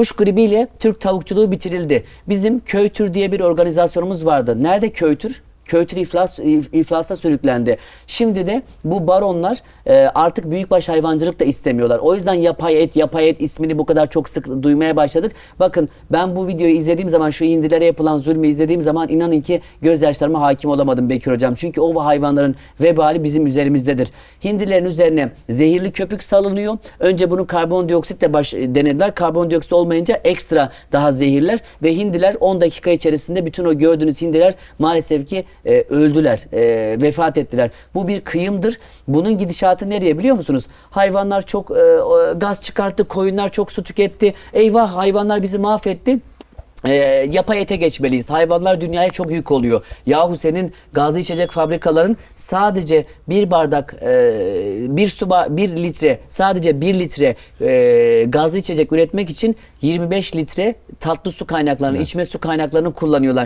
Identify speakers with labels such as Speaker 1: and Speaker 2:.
Speaker 1: Kuş gribiyle Türk tavukçuluğu bitirildi. Bizim Köytür diye bir organizasyonumuz vardı. Nerede Köytür? Köytür iflas, if- iflasa sürüklendi. Şimdi de bu baronlar e, artık büyükbaş hayvancılık da istemiyorlar. O yüzden yapay et, yapay et ismini bu kadar çok sık duymaya başladık. Bakın ben bu videoyu izlediğim zaman, şu hindilere yapılan zulmü izlediğim zaman inanın ki gözyaşlarıma hakim olamadım Bekir Hocam. Çünkü o hayvanların vebali bizim üzerimizdedir. Hindilerin üzerine zehirli köpük salınıyor. Önce bunu karbondioksitle baş, denediler. Karbondioksit olmayınca ekstra daha zehirler ve hindiler 10 dakika içerisinde bütün o gördüğünüz hindiler maalesef ki e, öldüler, e, vefat ettiler. Bu bir kıyımdır. Bunun gidişatı nereye biliyor musunuz? Hayvanlar çok e, gaz çıkarttı, koyunlar çok su tüketti. Eyvah hayvanlar bizi mahvetti. E, yapay ete geçmeliyiz. Hayvanlar dünyaya çok yük oluyor. Yahu senin gazlı içecek fabrikaların sadece bir bardak, e, bir su ba- bir litre, sadece bir litre e, gazlı içecek üretmek için 25 litre tatlı su kaynaklarını, içme su kaynaklarını kullanıyorlar.